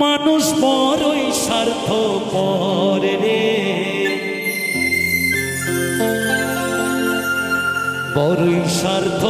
মানুষ বড়ই স্বার্থ পরে রে। বড়ই স্বার্থ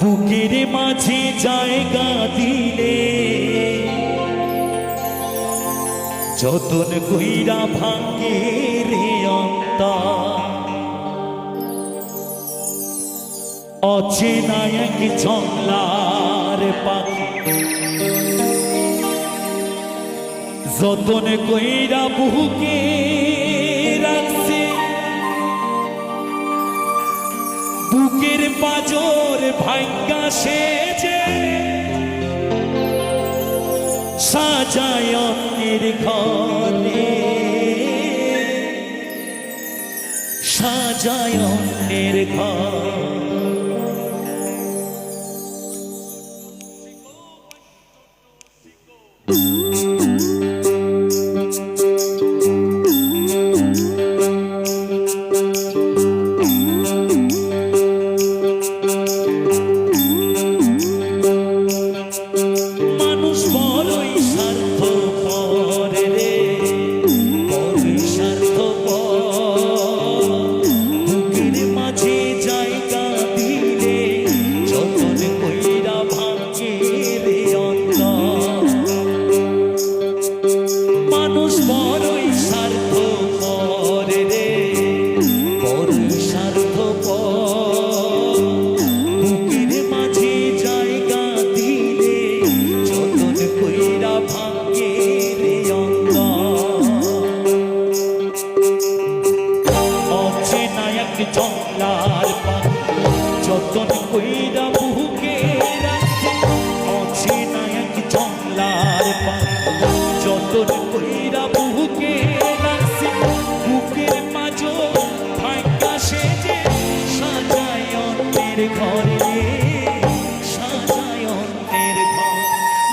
বুকের মাঝে জায়গা দিলে যতন কইরা ভাঙ্গে রে অন্তা অচেনা এক জংলার পাখি। যতন কইরা বুকে রাখছে, বুকের পাজর ভাঙ্গা সেজে, সাজায় ঘরে সাজায় ঘর। মানুষ এক জংলার পাখি যতন কইরা বুকে রাখছে অচেনা এক জংলার পাখি যতন কইরা বুকে রাখছে বুকের মাঝো ভাঙ্গা সেজে সাজায় অন্যের ঘরে, সাজায় অন্যের ঘর।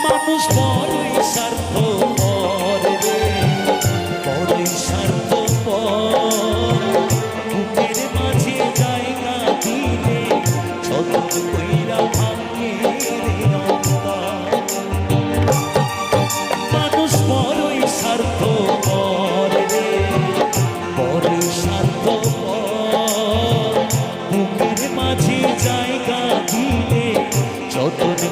মানুষ যতন